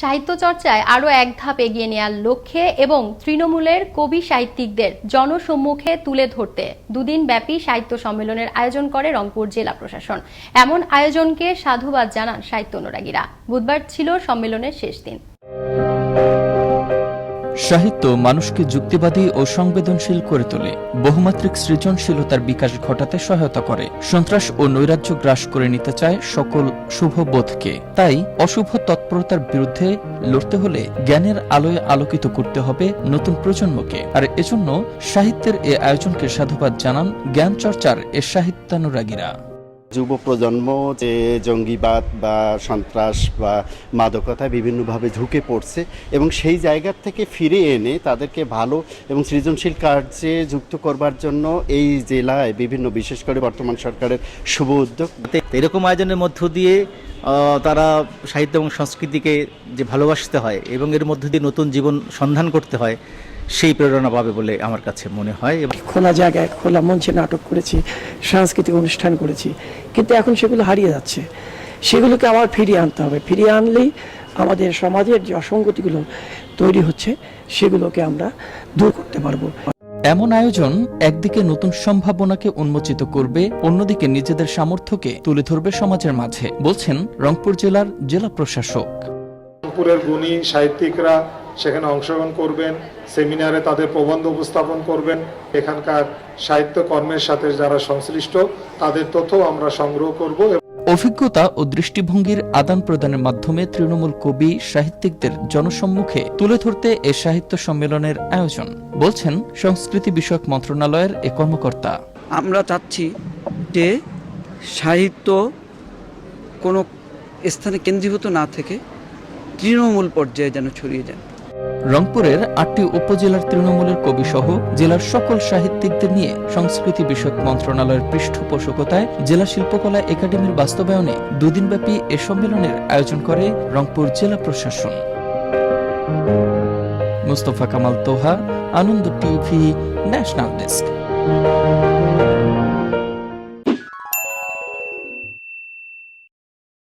সাহিত্য চর্চায় আরও এক ধাপ এগিয়ে নেওয়ার লক্ষ্যে এবং তৃণমূলের কবি সাহিত্যিকদের জনসম্মুখে তুলে ধরতে দুদিন ব্যাপী সাহিত্য সম্মেলনের আয়োজন করে রংপুর জেলা প্রশাসন। এমন আয়োজনকে সাধুবাদ জানান সাহিত্য অনুরাগীরা। বুধবার ছিল সম্মেলনের শেষ দিন। সাহিত্য মানুষকে যুক্তিবাদী ও সংবেদনশীল করে তোলে। বহুমাত্রিক সৃজনশীলতার বিকাশ ঘটাতে সহায়তা করে। সন্ত্রাস ও নৈরাজ্য গ্রাস করে নিতে চায় সকল শুভবোধকে। তাই অশুভ তৎপরতার বিরুদ্ধে লড়তে হলে জ্ঞানের আলোয় আলোকিত করতে হবে নতুন প্রজন্মকে। আর এজন্য সাহিত্যের এ আয়োজনকে সাধুবাদ জানান জ্ঞান চর্চার এ সাহিত্যানুরাগীরা। যুব প্রজন্ম যে জঙ্গিবাদ বা সন্ত্রাস বা মাদকতায় বিভিন্নভাবে ঝুঁকে পড়ছে এবং সেই জায়গার থেকে ফিরে এনে তাদেরকে ভালো এবং সৃজনশীল কার্যে যুক্ত করবার জন্য এই জেলায় বিভিন্ন, বিশেষ করে বর্তমান সরকারের শুভ উদ্যোগ। এরকম আয়োজনের মধ্য দিয়ে তারা সাহিত্য এবং সংস্কৃতিকে যে ভালোবাসতে হয় এবং এর মধ্যে দিয়ে নতুন জীবন সন্ধান করতে হয়, সেই প্রেরণা পাবে বলে আমার কাছে মনে হয়। এবং খোলা জায়গায়, খোলা মঞ্চে নাটক করেছি, সাংস্কৃতিক অনুষ্ঠান করেছি, কিন্তু এখন সেগুলো হারিয়ে যাচ্ছে। সেগুলোকে আবার ফিরিয়ে আনতে হবে। ফিরিয়ে আনলেই আমাদের সমাজের যে অসঙ্গতিগুলো তৈরি হচ্ছে, সেগুলোকে আমরা দূর করতে পারব। এমন আয়োজন একদিকে নতুন সম্ভাবনাকে উন্মোচিত করবে, অন্যদিকে নিজেদের সামর্থ্যকে তুলে ধরবে সমাজের মাঝে, বলছেন রংপুর জেলার জেলা প্রশাসক। রংপুরের গুণী সাহিত্যিকরা সেখানে অংশগ্রহণ করবেন, সেমিনারে তাদের প্রবন্ধ উপস্থাপন করবেন, এখানকার সাহিত্য কর্মের সাথে যারা সংশ্লিষ্ট, তাদের তথ্য আমরা সংগ্রহ করব অভিজ্ঞতা ও দৃষ্টিভঙ্গির আদান প্রদানের মাধ্যমে তৃণমূল কবি সাহিত্যিকদের জনসম্মুখে তুলে ধরতে এ সাহিত্য সম্মেলনের আয়োজন, বলছেন সংস্কৃতি বিষয়ক মন্ত্রণালয়ের এ কর্মকর্তা। আমরা চাচ্ছি যে সাহিত্য কোনো স্থানে কেন্দ্রীভূত না থেকে তৃণমূল পর্যায়ে যেন ছড়িয়ে যায়। রংপুরের আটটি উপজেলার তৃণমূলের কবি সহ জেলার সকল সাহিত্যিকদের নিয়ে সংস্কৃতি বিষয়ক মন্ত্রণালয়ের পৃষ্ঠপোষকতায় জেলা শিল্পকলা একাডেমির বাস্তবায়নে দুদিনব্যাপী এ সম্মেলনের আয়োজন করে রংপুর জেলা প্রশাসন। Mustafa Kamal Toha, Ananda TV, national desk.